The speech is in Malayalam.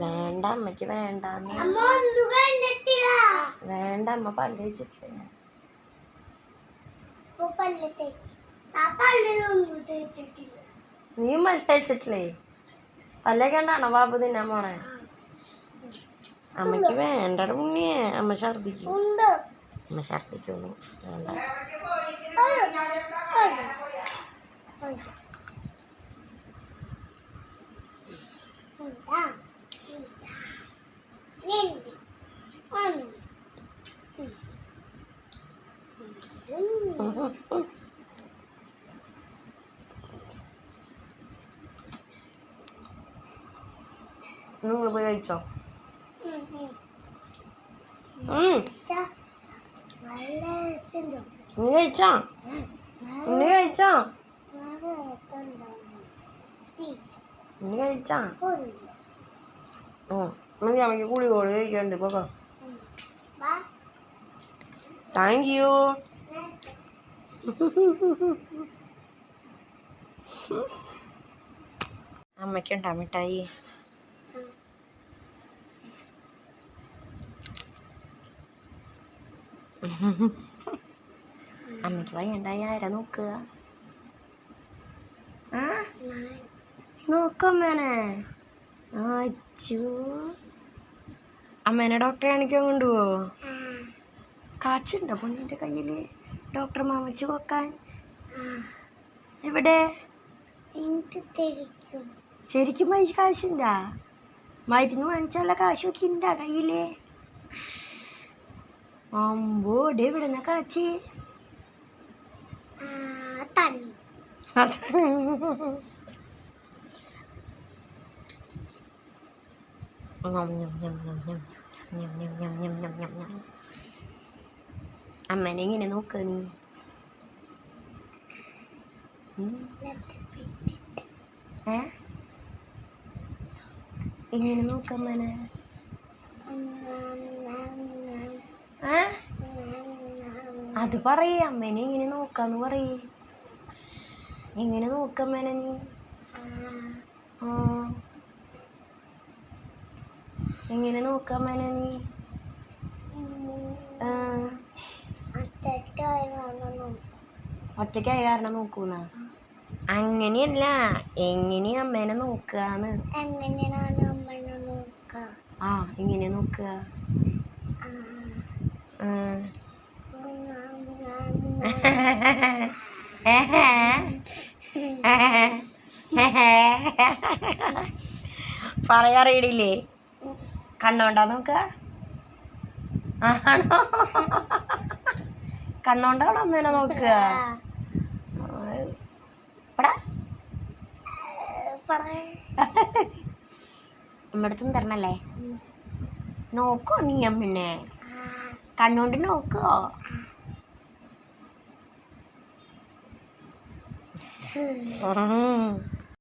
വേണ്ട അമ്മയ്ക്ക് വേണ്ട വേണ്ട അമ്മ ഒന്നും കഴിച്ചിട്ടില്ല വേണ്ട അമ്മയ്ക്ക് ഛർദിക്കും അമ്മ ഛർദിക്കുന്നു വേണ്ട. അമ്മ പല്ല് വെച്ചിട്ടില്ല ഇപ്പൊ പല്ല് തേച്ച് ആ പല്ലിലൊന്നും തേച്ചിട്ടില്ല നീ പല്ല് വെച്ചിട്ടില്ലേ പല്ലൊക്കെ ഉണ്ടാണോ ബാബു തിന്നാൻ പോണേ അമ്മയ്ക്ക് വേണ്ടട ഉണ്ണിയെ അമ്മ ഛർദിക്കും ഉണ്ട് അമ്മ ഛർദിക്കുന്നു വേണ്ട നിങ്ങൾ പോയി കഴിച്ചോ ഉം. നീ കഴിച്ചാ നീ കഴിച്ചാ നീ കഴിച്ചാ. മതി അമ്മയ്ക്ക് കുളി കോഴി കഴിക്കണ്ട്. പോകോ താങ്ക് യു അമ്മയ്ക്കുണ്ടാ മിഠായി? അമ്മയ്ക്ക് വയ്യണ്ടായി ആരാ നോക്കുക. നോക്കമ്മേനെ. അച്ചു. അമ്മേനെ ഡോക്ടറെ കാണിക്കാൻ കൊണ്ടുപോവോ? കാച്ചുണ്ടോ പൊന്നിന്റെ കയ്യിൽ ഡോക്ടർ മാമച്ച് വെക്കാൻ? എവിടെ? ശരിക്കും. പൈസ കാശുണ്ടാ? മരുന്ന് വാങ്ങിച്ചുള്ള കാശൊക്കെ ഉണ്ടാ കയ്യിൽ? അമ്പോ ഡേ ഇവിടുന്ന കാച്ചി? തണ്ണി അമ്മനെ ഇങ്ങനെ നോക്ക നീ ഉം. ഏ ഇങ്ങനെ നോക്കമ്മനെ ഏ അത് പറയേ അമ്മേനെ ഇങ്ങനെ നോക്കാന്ന് പറയേ എങ്ങനെ നോക്കമ്മേനെ നീ? ആ. എങ്ങനെ നോക്കമ്മേനെ നീ? ഒറ്റയ്ക്ക് ഒറ്റയ്ക്കായ കാരണം നോക്കൂന്ന? അങ്ങനെയല്ല എങ്ങനെ അമ്മേനെ നോക്കാന്ന്? ആ ഇങ്ങനെ നോക്കുക ആ. പറയാറിയിടില്ലേ? കണ്ണോണ്ടാ നോക്ക. ആണോ? കണ്ണോണ്ടാണോ അമ്മേനെ നോക്കുക അമ്മടത്തും തരണല്ലേ? നോക്കോ നീ അമ്മനെ. കണ്ണോണ്ട് നോക്കോ ഉം.